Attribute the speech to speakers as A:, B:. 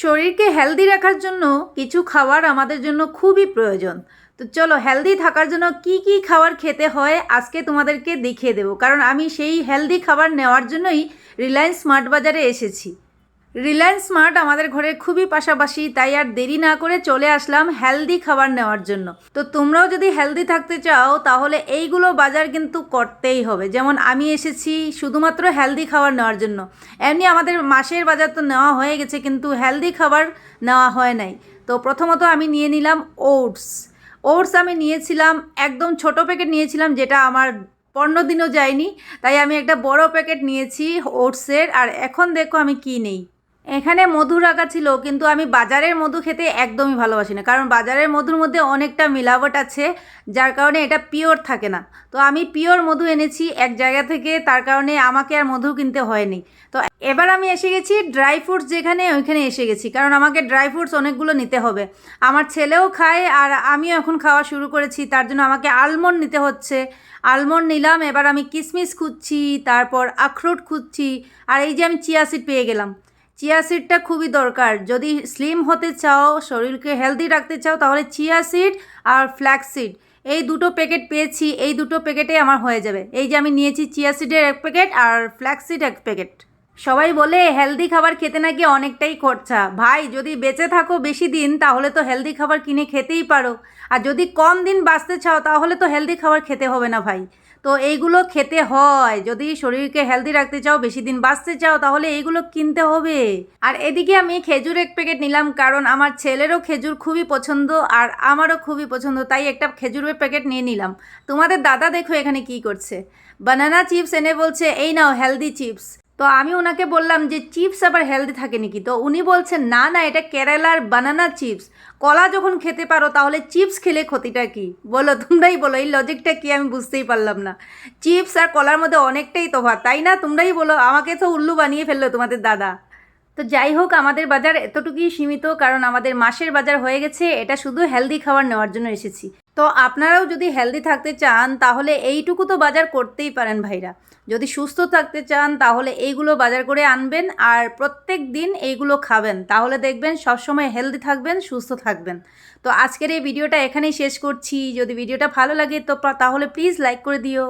A: শরীরকে হেলদি রাখার জন্য কিছু খাবার আমাদের জন্য খুবই প্রয়োজন। তো চলো হেলদি থাকার জন্য কি কি খাবার খেতে হয় আজকে তোমাদেরকে দেখিয়ে দেবো। কারণ আমি সেই হেলদি খাবার নেওয়ার জন্যই রিলায়েন্স স্মার্ট বাজারে এসেছি। রিলায়েন্স স্মার্ট আমাদের ঘরের খুবই পাশাপাশি, তাই আর দেরি না করে চলে আসলাম হেলদি খাবার নেওয়ার জন্য। তো তোমরাও যদি হেলদি থাকতে চাও, তাহলে এইগুলো বাজার কিন্তু করতেই হবে। যেমন আমি এসেছি শুধুমাত্র হেলদি খাবার নেওয়ার জন্য। এমনি আমাদের মাসের বাজার তো নেওয়া হয়ে গেছে, কিন্তু হেলদি খাবার নেওয়া হয় নাই। তো প্রথমত আমি নিয়ে নিলাম ওটস। ওটস আমি নিয়েছিলাম, একদম ছোট প্যাকেট নিয়েছিলাম, যেটা আমার পনেরো দিনও যায়নি। তাই আমি একটা বড় প্যাকেট নিয়েছি ওটসের, আর এখন দেখো আমি কী নেই। এখানে মধু রাখা ছিল, কিন্তু আমি বাজারের মধু খেতে একদমই ভালোবাসি না। কারণ বাজারের মধুর মধ্যে অনেকটা মিলাবট আছে, যার কারণে এটা পিওর থাকে না। তো আমি পিওর মধু এনেছি এক জায়গা থেকে, তার কারণে আমাকে আর মধু কিনতে হয়নি। তো এবার আমি এসে গেছি ড্রাই ফ্রুটস যেখানে, ওইখানে এসে গেছি। কারণ আমাকে ড্রাই ফ্রুটস অনেকগুলো নিতে হবে। আমার ছেলেও খায় আর আমিও এখন খাওয়া শুরু করেছি, তার জন্য আমাকে আলমন্ড নিতে হচ্ছে। আলমন্ড নিলাম, এবার আমি কিশমিশ খুঁজছি, তারপর আখরোট খুঁজছি, আর এই যে আমি চিয়া সিড পেয়ে গেলাম। চিয়া সিডটা খুবই দরকার। যদি স্লিম হতে চাও, শরীরকে হেলদি রাখতে চাও, তাহলে চিয়া সিড আর ফ্ল্যাক্স সিড। এই দুটো প্যাকেট পেয়েছি, এই দুটো প্যাকেটে আমার হয়ে যাবে। এই যে আমি নিয়েছি চিয়া সিডের এক প্যাকেট আর ফ্ল্যাক্স সিড এক প্যাকেট। সবাই বলে হেলদি খাবার খেতে নাকি অনেকটাই খরচা। ভাই, যদি বেঁচে থাকো বেশি দিন, তাহলে তো হেলদি খাবার কিনে খেতেই পারো। আর যদি কম দিন বাঁচতে চাও, তাহলে তো হেলদি খাবার খেতে হবে না ভাই। তো এইগুলো খেতে হয়। যদি শরীরকে হেলদি রাখতে চাও, বেশি দিন বাঁচতে চাও, তাহলে এইগুলো কিনতে হবে। আর এদিকে আমি খেজুর এক প্যাকেট নিলাম, কারণ আমার ছেলেরও খেজুর খুবই পছন্দ আর আমারও খুবই পছন্দ, তাই একটা খেজুরের প্যাকেট নিয়ে নিলাম। তোমাদের দাদা দেখো এখানে কি করছে। বানানা চিপস এনে বলছে, এই নাও হেলদি চিপস তো আমি ওনাকে বললাম যে চিপস আবার হেলদি থাকে নাকি? তো উনি বলছেন, না না, এটা কেরালার বানানা চিপস। কলা যখন খেতে পারো, তাহলে চিপস খেলে ক্ষতিটা কি? বলো, তোমরাই বলো, এই লজিকটা কি আমি বুঝতেই পারলাম না। চিপস আর কলার মধ্যে অনেকটাই তফাৎ, তাই না? তোমরাই বলো, আমাকে তো উল্লু বানিয়ে ফেলল তোমাদের দাদা। তো যাই হোক, আমাদের বাজার এতটুকুই সীমিত, কারণ আমাদের মাসের বাজার হয়ে গেছে, এটা শুধু হেলদি খাবার নেওয়ার জন্য এসেছি। তো আপনারাও যদি হেলদি থাকতে চান, তাহলে এইটুকু তো বাজার করতেই পারেন ভাইরা। যদি সুস্থ থাকতে চান, তাহলে এইগুলো বাজার করে আনবেন আর প্রত্যেক দিন এইগুলো খাবেন। তাহলে দেখবেন সবসময় হেলদি থাকবেন, সুস্থ থাকবেন। তো আজকের এই ভিডিওটা এখানেই শেষ করছি। যদি ভিডিওটা ভালো লাগে, তো তাহলে প্লিজ লাইক করে দিও।